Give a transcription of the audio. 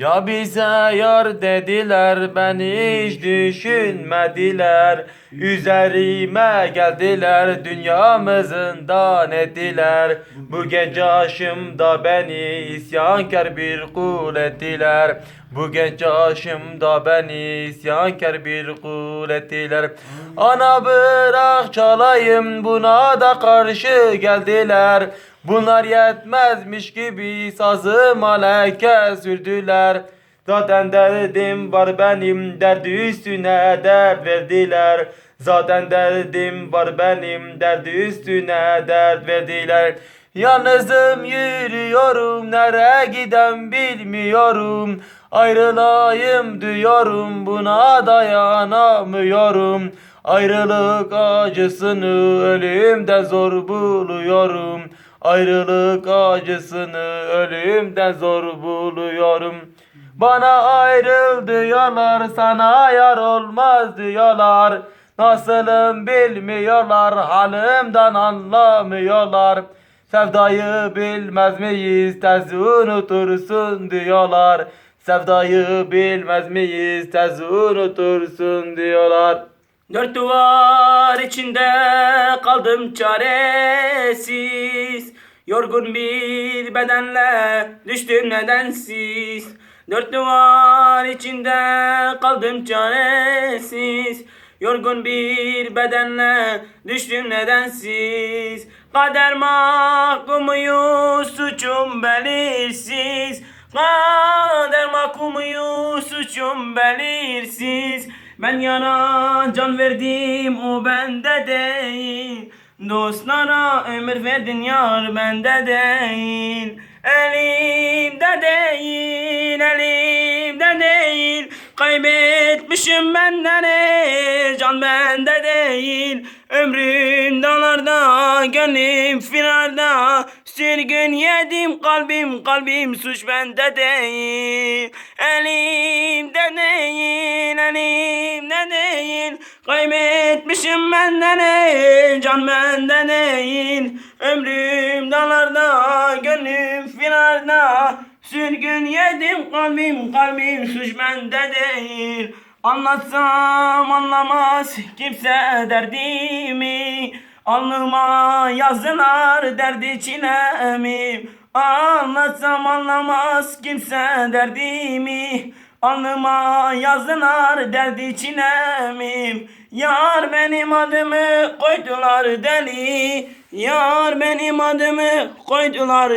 Ya bize yar dediler beni hiç düşünmediler. Üzerime geldiler dünyamızın dan ettiler. Bu genç yaşımda beni isyankar bir kul ettiler. Bu genç yaşımda beni isyankar bir kul ettiler. Ana bırak çalayım buna da karşı geldiler Bunlar yetmezmiş gibi sazıma leke sürdüler. Zaten derdim var benim derdi üstüne dert verdiler. Zaten derdim var benim derdi üstüne dert verdiler. Yalnızım yürüyorum nereye giden bilmiyorum. Ayrılayım diyorum buna dayanamıyorum. Ayrılık acısını ölümden zor buluyorum Ayrılık acısını ölümden zor buluyorum. Bana ayrıl diyorlar sana yar olmaz diyorlar. Nasılım bilmiyorlar halimden anlamıyorlar. Sevdayı bilmez miyiz tez unutursun diyorlar. Sevdayı bilmez miyiz tez unutursun diyorlar. Dört duvar içinde kaldım çaresiz. Yorgun bir bedenle düştüm nedensiz. Dört duvar içinde kaldım çaresiz. Yorgun bir bedenle düştüm nedensiz. Kader mahkumuyuz suçum belirsiz. Kader mahkumuyuz suçum belirsiz Ben yana can verdim o bende değil. Dostlara ömür verdin yar bende değil. Elimde değil elimde değil. Kaybetmişim benden ey, can bende değil. Ömrüm dağlarda gönlüm firarda. Sürgün yedim kalbim kalbim suç bende değil. Elimde değil değil Kaybetmişim benden ey, can bende değil Ömrüm dağlarda gönlüm firarda Sürgün yedim kalbim kalbim suç bende değil. Anlatsam anlamaz kimse derdimi. Alnıma yazılar derdi çilemi. Anlatsam anlamaz kimse derdimi Alnıma yazılar derdi çilemi Yar benim adımı koydular deli. Yar benim adımı koydular